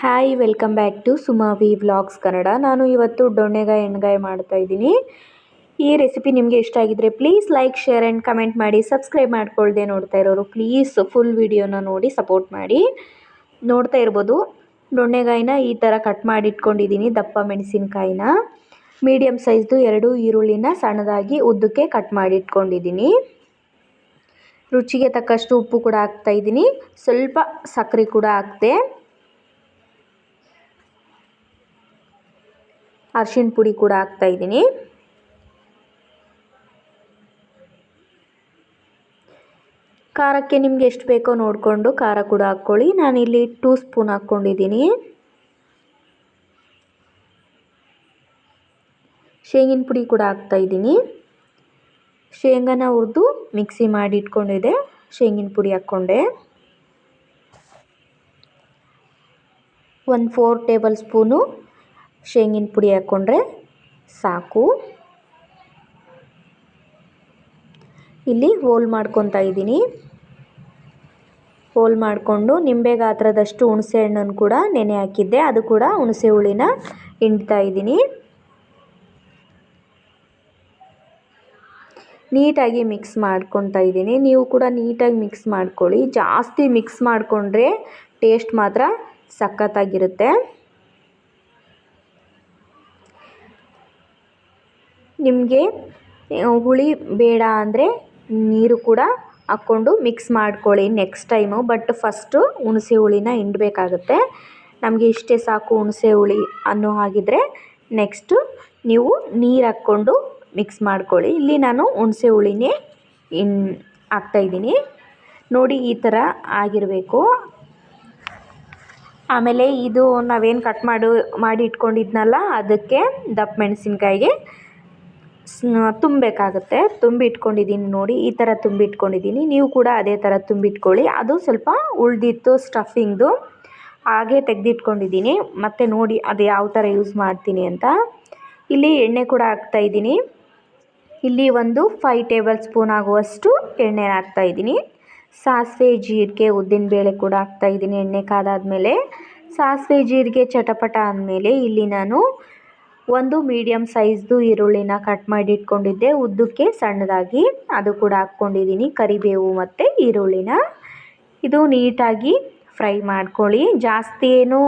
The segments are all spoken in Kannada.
Hi welcome back to Sumavi vlogs Kannada ನಾನು ಇವತ್ತು ದೊಣ್ಣೆಗಾಯಿ ಎಣ್ಗಾಯಿ ಮಾಡ್ತಾ ಇದ್ದೀನಿ. ಈ ರೆಸಿಪಿ ನಿಮಗೆ ಇಷ್ಟ ಆಗಿದ್ರೆ please like share and comment ಮಾಡಿ ಸಬ್ಸ್ಕ್ರೈಬ್ ಮಾಡ್ಕೊಳ್ದೆ ನೋಡ್ತಾ ಇರೋರು ಪ್ಲೀಸ್ ಫುಲ್ ವಿಡಿಯೋನ ನೋಡಿ ಸಪೋರ್ಟ್ ಮಾಡಿ. ನೋಡ್ತಾ ಇರ್ಬೋದು, ದೊಣ್ಣೆಗಾಯಿನ ಈ ಥರ ಕಟ್ ಮಾಡಿ ಇಟ್ಕೊಂಡಿದ್ದೀನಿ ದಪ್ಪ ಮೆಣಸಿನ್ಕಾಯಿನ. ಮೀಡಿಯಮ್ ಸೈಜ್ದು ಎರಡು ಈರುಳ್ಳಿನ ಸಣ್ಣದಾಗಿ ಉದ್ದಕ್ಕೆ ಕಟ್ ಮಾಡಿ ಇಟ್ಕೊಂಡಿದ್ದೀನಿ ರುಚಿಗೆ ತಕ್ಕಷ್ಟು ಉಪ್ಪು ಕೂಡ ಹಾಕ್ತಾಯಿದ್ದೀನಿ ಸ್ವಲ್ಪ ಸಕ್ಕರೆ ಕೂಡ ಹಾಕ್ತೆ ಅರ್ಶಿಣ ಪುಡಿ ಕೂಡ ಹಾಕ್ತಾ ಇದ್ದೀನಿ. ಖಾರಕ್ಕೆ ನಿಮ್ಗೆ ಎಷ್ಟು ಬೇಕೋ ನೋಡಿಕೊಂಡು ಖಾರ ಕೂಡ ಹಾಕ್ಕೊಳ್ಳಿ. ನಾನಿಲ್ಲಿ ಟೂ ಸ್ಪೂನ್ ಹಾಕ್ಕೊಂಡಿದ್ದೀನಿ. ಶೇಂಗಿನ ಪುಡಿ ಕೂಡ ಹಾಕ್ತಾ ಇದ್ದೀನಿ. ಶೇಂಗಾನ ಹುರಿದು ಮಿಕ್ಸಿ ಮಾಡಿ ಇಟ್ಕೊಂಡಿದ್ದೆ. ಶೇಂಗಿನ ಪುಡಿ ಹಾಕ್ಕೊಂಡೆ. ಒಂದು ಫೋರ್ ಟೇಬಲ್ ಸ್ಪೂನು ಶೇಂಗಿನ ಪುಡಿ ಹಾಕ್ಕೊಂಡ್ರೆ ಸಾಕು. ಇಲ್ಲಿ ಹೋಲ್ ಮಾಡ್ಕೊತಾ ಇದ್ದೀನಿ. ಹೋಲ್ ಮಾಡಿಕೊಂಡು ನಿಂಬೆ ಗಾತ್ರದಷ್ಟು ಹುಣಸೆ ಹಣ್ಣನ್ನು ಕೂಡ ನೆನೆ ಹಾಕಿದ್ದೆ. ಅದು ಕೂಡ ಹುಣಸೆ ಹುಳಿನ ಹಿಂಡ್ತಾ ಇದ್ದೀನಿ. ನೀಟಾಗಿ ಮಿಕ್ಸ್ ಮಾಡ್ಕೊತಾ ಇದ್ದೀನಿ. ನೀವು ಕೂಡ ನೀಟಾಗಿ ಮಿಕ್ಸ್ ಮಾಡ್ಕೊಳ್ಳಿ. ಜಾಸ್ತಿ ಮಿಕ್ಸ್ ಮಾಡಿಕೊಂಡ್ರೆ ಟೇಸ್ಟ್ ಮಾತ್ರ ಸಖತ್ತಾಗಿರುತ್ತೆ. ನಿಮಗೆ ಹುಳಿ ಬೇಡ ಅಂದರೆ ನೀರು ಕೂಡ ಹಾಕ್ಕೊಂಡು ಮಿಕ್ಸ್ ಮಾಡ್ಕೊಳ್ಳಿ ನೆಕ್ಸ್ಟ್ ಟೈಮು ಬಟ್ ಫಸ್ಟು ಹುಣಸೆ ಹುಳಿನ ಹಿಂಡಬೇಕಾಗುತ್ತೆ. ನಮಗೆ ಇಷ್ಟೇ ಸಾಕು ಹುಣಸೆ ಹುಳಿ ಅನ್ನೋ ಹಾಗಿದ್ರೆ ನೆಕ್ಸ್ಟು ನೀವು ನೀರು ಹಾಕ್ಕೊಂಡು ಮಿಕ್ಸ್ ಮಾಡ್ಕೊಳ್ಳಿ. ಇಲ್ಲಿ ನಾನು ಹುಣಸೆ ಹುಳಿನೇ ಇನ್ ಹಾಕ್ತಾಯಿದ್ದೀನಿ ನೋಡಿ ಈ ಥರ ಆಗಿರಬೇಕು. ಆಮೇಲೆ ಇದು ನಾವೇನು ಕಟ್ ಮಾಡು, ಮಾಡಿ ಇಟ್ಕೊಂಡಿದ್ನಲ್ಲ, ಅದಕ್ಕೆ ದಪ್ಪ ಮೆಣಸಿನ್ಕಾಯಿಗೆ ತುಂಬಬೇಕಾಗುತ್ತೆ. ತುಂಬಿ ಇಟ್ಕೊಂಡಿದ್ದೀನಿ ನೋಡಿ, ಈ ಥರ ತುಂಬಿ ಇಟ್ಕೊಂಡಿದ್ದೀನಿ ನೀವು ಕೂಡ ಅದೇ ಥರ ತುಂಬಿಟ್ಕೊಳ್ಳಿ. ಅದು ಸ್ವಲ್ಪ ಉಳಿದಿತ್ತು ಸ್ಟಫಿಂಗ್ದು ಹಾಗೆ ತೆಗೆದಿಟ್ಕೊಂಡಿದ್ದೀನಿ ಮತ್ತು ನೋಡಿ, ಅದು ಯಾವ ಥರ ಯೂಸ್ ಮಾಡ್ತೀನಿ ಅಂತ. ಇಲ್ಲಿ ಎಣ್ಣೆ ಕೂಡ ಹಾಕ್ತಾಯಿದ್ದೀನಿ ಇಲ್ಲಿ ಒಂದು ಫೈವ್ ಟೇಬಲ್ ಸ್ಪೂನ್ ಆಗುವಷ್ಟು ಎಣ್ಣೆ ಹಾಕ್ತಾಯಿದ್ದೀನಿ ಸಾಸಿವೆ, ಜೀರಿಗೆ ಉದ್ದಿನಬೇಳೆ ಕೂಡ ಹಾಕ್ತಾಯಿದ್ದೀನಿ ಎಣ್ಣೆ ಕಾದಾದಮೇಲೆ. ಸಾಸಿವೆ, ಜೀರಿಗೆ, ಚಟಪಟ ಆದಮೇಲೆ ಇಲ್ಲಿ ನಾನು ಒಂದು ಮೀಡಿಯಮ್ ಸೈಜ್ದು ಈರುಳ್ಳಿನ ಕಟ್ ಮಾಡಿ ಇಟ್ಕೊಂಡಿದ್ದೆ ಉದ್ದಕ್ಕೆ ಸಣ್ಣದಾಗಿ ಅದು ಕೂಡ ಹಾಕ್ಕೊಂಡಿದ್ದೀನಿ. ಕರಿಬೇವು ಮತ್ತು ಈರುಳ್ಳಿನ. ಇದು ನೀಟಾಗಿ ಫ್ರೈ ಮಾಡ್ಕೊಳ್ಳಿ. ಜಾಸ್ತಿ ಏನು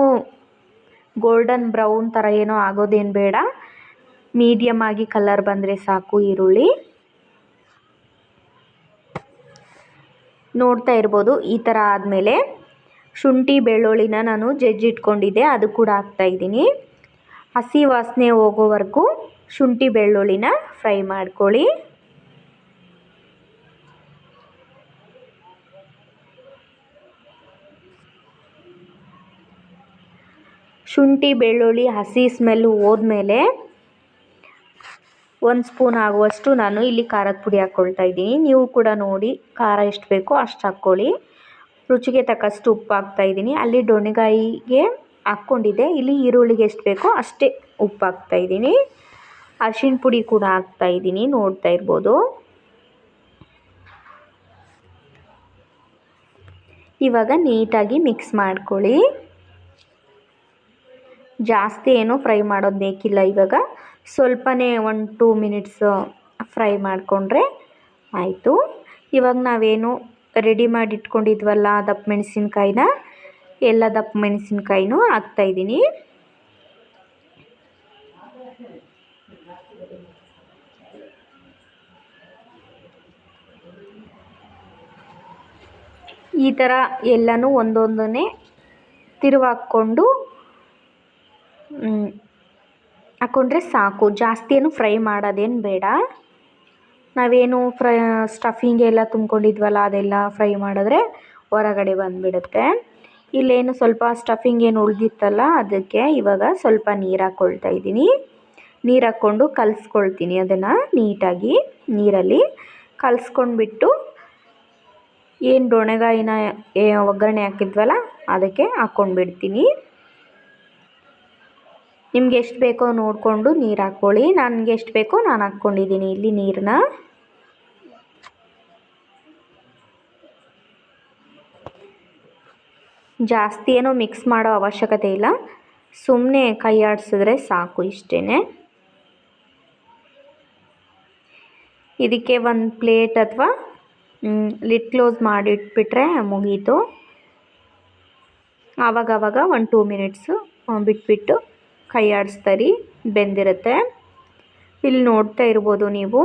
ಗೋಲ್ಡನ್ ಬ್ರೌನ್ ಥರ ಏನೋ ಆಗೋದೇನು ಬೇಡ. ಮೀಡಿಯಮ್ ಆಗಿ ಕಲರ್ ಬಂದರೆ ಸಾಕು ಈರುಳ್ಳಿ. ನೋಡ್ತಾ ಇರ್ಬೋದು, ಈ ಥರ ಆದಮೇಲೆ ಶುಂಠಿ ಬೆಳ್ಳುಳ್ಳಿನ ನಾನು ಜಜ್ಜಿಟ್ಕೊಂಡಿದ್ದೆ. ಅದು ಕೂಡ ಹಾಕ್ತಾಯಿದ್ದೀನಿ ಹಸಿ ವಾಸನೆ ಹೋಗೋವರೆಗೂ ಶುಂಠಿ ಬೆಳ್ಳುಳ್ಳಿನ ಫ್ರೈ ಮಾಡ್ಕೊಳ್ಳಿ. ಶುಂಠಿ ಬೆಳ್ಳುಳ್ಳಿ ಹಸಿ ಸ್ಮೆಲ್ ಹೋದ್ಮೇಲೆ ಒಂದು ಸ್ಪೂನ್ ಆಗುವಷ್ಟು ನಾನು ಇಲ್ಲಿ ಖಾರದ ಪುಡಿ ಹಾಕ್ಕೊಳ್ತಾ ಇದ್ದೀನಿ. ನೀವು ಕೂಡ ನೋಡಿ ಖಾರ ಎಷ್ಟು ಬೇಕೋ ಅಷ್ಟು ಹಾಕ್ಕೊಳ್ಳಿ. ರುಚಿಗೆ ತಕ್ಕಷ್ಟು ಉಪ್ಪು ಹಾಕ್ತಾಯಿದ್ದೀನಿ ಅಲ್ಲಿ ಡೊಣೆಗಾಯಿಗೆ ಹಾಕ್ಕೊಂಡಿದ್ದೆ. ಇಲ್ಲಿ ಈರುಳ್ಳಿಗೆ ಎಷ್ಟು ಬೇಕೋ ಅಷ್ಟೇ ಉಪ್ಪು ಹಾಕ್ತಾಯಿದ್ದೀನಿ ಅರಿಶಿಣ ಪುಡಿ ಕೂಡ ಹಾಕ್ತಾಯಿದ್ದೀನಿ ನೋಡ್ತಾ ಇರ್ಬೋದು. ಇವಾಗ ನೀಟಾಗಿ ಮಿಕ್ಸ್ ಮಾಡ್ಕೊಳ್ಳಿ. ಜಾಸ್ತಿ ಏನು ಫ್ರೈ ಮಾಡೋದು ಬೇಕಿಲ್ಲ ಇವಾಗ. ಸ್ವಲ್ಪನೇ ಒನ್ ಟೂ ಮಿನಿಟ್ಸ್ ಫ್ರೈ ಮಾಡಿಕೊಂಡ್ರೆ ಆಯಿತು. ಇವಾಗ ನಾವೇನು ರೆಡಿ ಮಾಡಿ ಇಟ್ಕೊಂಡಿದ್ವಲ್ಲ ದಪ್ಪ ಮೆಣಸಿನ್ಕಾಯಿನ ಎಲ್ಲ ದಪ್ಪ ಮೆಣಸಿನ್ಕಾಯಿನೂ ಹಾಕ್ತಾಯಿದ್ದೀನಿ ಈ ಥರ ಎಲ್ಲನೂ ಒಂದೊಂದನ್ನೇ ತಿರುವಾಕ್ಕೊಂಡು ಹಾಕ್ಕೊಂಡ್ರೆ ಸಾಕು. ಜಾಸ್ತಿ ಏನು ಫ್ರೈ ಮಾಡೋದೇನು ಬೇಡ. ನಾವೇನು ಫ್ರೈ, ಸ್ಟಫಿಂಗ್ ಎಲ್ಲ ತುಂಬ್ಕೊಂಡಿದ್ವಲ್ಲ ಅದೆಲ್ಲ ಫ್ರೈ ಮಾಡಿದ್ರೆ ಹೊರಗಡೆ ಬಂದುಬಿಡುತ್ತೆ. ಇಲ್ಲೇನು ಸ್ವಲ್ಪ ಸ್ಟಫಿಂಗ್ ಏನು ಉಳಿದಿತ್ತಲ್ಲ, ಅದಕ್ಕೆ ಇವಾಗ ಸ್ವಲ್ಪ ನೀರು ಹಾಕ್ಕೊಳ್ತಾ ಇದ್ದೀನಿ. ನೀರು ಹಾಕ್ಕೊಂಡು ಕಲಸ್ಕೊಳ್ತೀನಿ ಅದನ್ನು ನೀಟಾಗಿ ನೀರಲ್ಲಿ. ಕಲಿಸ್ಕೊಂಡ್ಬಿಟ್ಟು ಏನು ಡೊಣೆಗಾಯಿನ ಒಗ್ಗರಣೆ ಹಾಕಿದ್ವಲ್ಲ, ಅದಕ್ಕೆ ಹಾಕ್ಕೊಂಡ್ಬಿಡ್ತೀನಿ. ನಿಮ್ಗೆ ಎಷ್ಟು ಬೇಕೋ ನೋಡಿಕೊಂಡು ನೀರು ಹಾಕ್ಕೊಳ್ಳಿ. ನನಗೆ ಎಷ್ಟು ಬೇಕೋ ನಾನು ಹಾಕ್ಕೊಂಡಿದ್ದೀನಿ ಇಲ್ಲಿ ನೀರನ್ನ ಜಾಸ್ತಿ ಏನೋ ಮಿಕ್ಸ್ ಮಾಡೋ ಅವಶ್ಯಕತೆ ಇಲ್ಲ. ಸುಮ್ಮನೆ ಕೈ ಆಡಿಸಿದ್ರೆ ಸಾಕು ಇಷ್ಟೇ ಇದಕ್ಕೆ ಒಂದು ಪ್ಲೇಟ್ ಅಥವಾ ಲಿಡ್ ಕ್ಲೋಸ್ ಮಾಡಿಟ್ಬಿಟ್ರೆ ಮುಗೀತು. ಆವಾಗವಾಗ ಒಂದು ಟೂ ಮಿನಿಟ್ಸು ಬಿಟ್ಬಿಟ್ಟು ಕೈ ಆಡಿಸ್ತಾರಿ ಬೆಂದಿರುತ್ತೆ. ಇಲ್ಲಿ ನೋಡ್ತಾ ಇರ್ಬೋದು ನೀವು.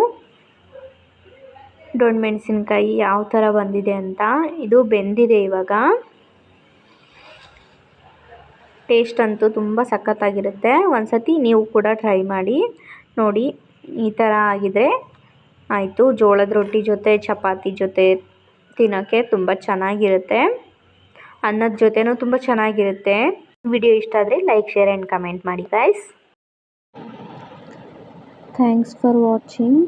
ದೊಣ್ಣೆ ಮೆಣಸಿನ್ಕಾಯಿ ಯಾವ ಥರ ಬಂದಿದೆ ಅಂತ. ಇದು ಬೆಂದಿದೆ ಇವಾಗ. ಟೇಸ್ಟ್ ಅಂತೂ ತುಂಬ ಸಖತ್ತಾಗಿರುತ್ತೆ. ಒಂದು ಸತಿ ನೀವು ಕೂಡ ಟ್ರೈ ಮಾಡಿ ನೋಡಿ, ಈ ಥರ ಆಗಿದೆ ಆಯಿತು. ಜೋಳದ ರೊಟ್ಟಿ ಜೊತೆ, ಚಪಾತಿ ಜೊತೆ ತಿನ್ನೋಕ್ಕೆ ತುಂಬ ಚೆನ್ನಾಗಿರುತ್ತೆ. ಅನ್ನದ ಜೊತೆನೂ ತುಂಬ ಚೆನ್ನಾಗಿರುತ್ತೆ. ವಿಡಿಯೋ ಇಷ್ಟ ಆದರೆ ಲೈಕ್ ಶೇರ್ ಆ್ಯಂಡ್ ಕಮೆಂಟ್ ಮಾಡಿ ಗಾಯ್ಸ್ ಥ್ಯಾಂಕ್ಸ್ ಫಾರ್ ವಾಚಿಂಗ್